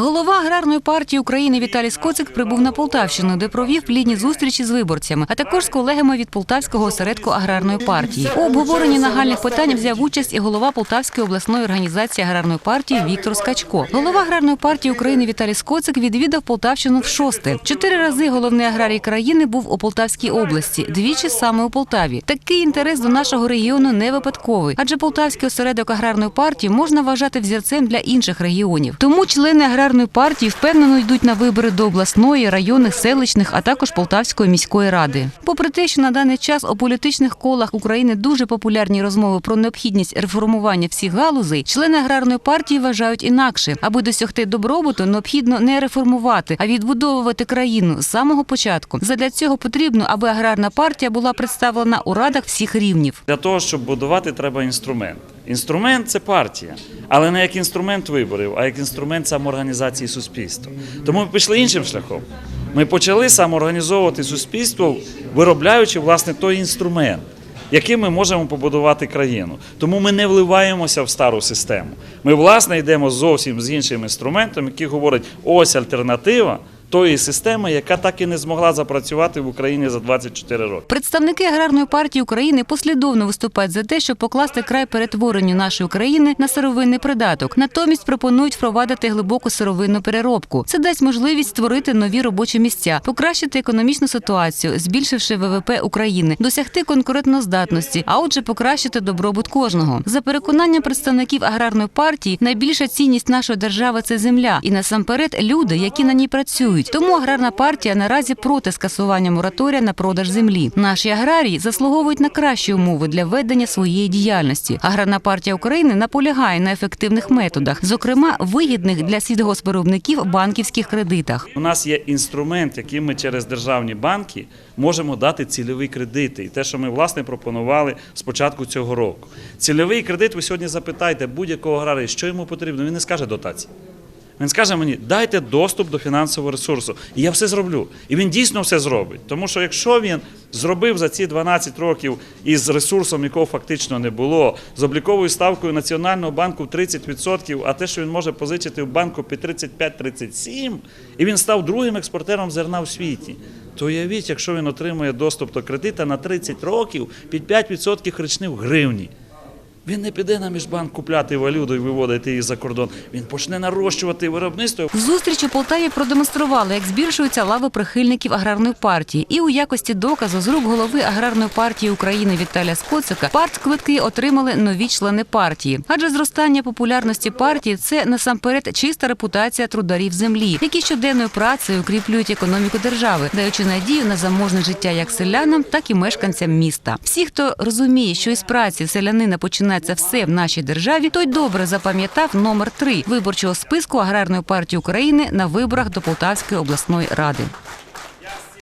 Голова аграрної партії України Віталій Скоцик прибув на Полтавщину, де провів плідні зустрічі з виборцями, а також з колегами від Полтавського осередку аграрної партії. У обговоренні нагальних питань взяв участь і голова Полтавської обласної організації аграрної партії Віктор Скачко. Голова аграрної партії України Віталій Скоцик відвідав Полтавщину в шосте. Чотири рази головний аграрій країни був у Полтавській області, двічі саме у Полтаві. Такий інтерес до нашого регіону не випадковий, адже Полтавський осередок аграрної партії можна вважати взірцем для інших регіонів. Тому члени аграрної партії впевнено йдуть на вибори до обласної, районних, селищних, а також Полтавської міської ради. Попри те, що на даний час у політичних колах України дуже популярні розмови про необхідність реформування всіх галузей, члени аграрної партії вважають інакше, аби досягти добробуту, необхідно не реформувати, а відбудовувати країну з самого початку. Задля цього потрібно, аби аграрна партія була представлена у радах всіх рівнів. Для того, щоб будувати, треба інструмент. Інструмент це партія, але не як інструмент виборів, а як інструмент самоорганізації суспільства. Тому ми пішли іншим шляхом. Ми почали самоорганізовувати суспільство, виробляючи власне той інструмент, яким ми можемо побудувати країну. Тому ми не вливаємося в стару систему. Ми, власне, йдемо зовсім з іншим інструментом, який говорить, ось альтернатива тої системи, яка так і не змогла запрацювати в Україні за 24 роки. Представники аграрної партії України послідовно виступають за те, щоб покласти край перетворенню нашої країни на сировинний придаток. Натомість пропонують впровадити глибоку сировинну переробку. Це дасть можливість створити нові робочі місця, покращити економічну ситуацію, збільшивши ВВП України, досягти конкурентноздатності, а отже, покращити добробут кожного. За переконанням представників аграрної партії, найбільша цінність нашої держави це земля, і насамперед люди, які на ній працюють. Тому аграрна партія наразі проти скасування мораторія на продаж землі. Наші аграрії заслуговують на кращі умови для ведення своєї діяльності. Аграрна партія України наполягає на ефективних методах, зокрема вигідних для сільгоспвиробників банківських кредитах. У нас є інструмент, яким ми через державні банки можемо дати цільові кредити. І те, що ми власне пропонували з початку цього року. Цільовий кредит, ви сьогодні запитаєте будь-якого аграрія, що йому потрібно. Він не скаже дотації. Він скаже мені, дайте доступ до фінансового ресурсу. І я все зроблю. І він дійсно все зробить. Тому що якщо він зробив за ці 12 років із ресурсом, якого фактично не було, з обліковою ставкою Національного банку 30%, а те, що він може позичити в банку під 35-37, і він став другим експортером зерна в світі. То уявіть, якщо він отримує доступ до кредита на 30 років під 5% річних в гривні. Він не піде на міжбанк купляти валюту і виводити її за кордон. Він почне нарощувати виробництво. Зустріч у Полтаві продемонстрували, як збільшуються лави прихильників аграрної партії. І у якості доказу з рук голови аграрної партії України Віталія Скоцика партквитки отримали нові члени партії. Адже зростання популярності партії це насамперед чиста репутація трударів землі, які щоденною працею укріплюють економіку держави, даючи надію на заможне життя як селянам, так і мешканцям міста. Всі, хто розуміє, що із праці селянина починається все в нашій державі, той добре запам'ятав номер 3 виборчого списку аграрної партії України на виборах до Полтавської обласної ради.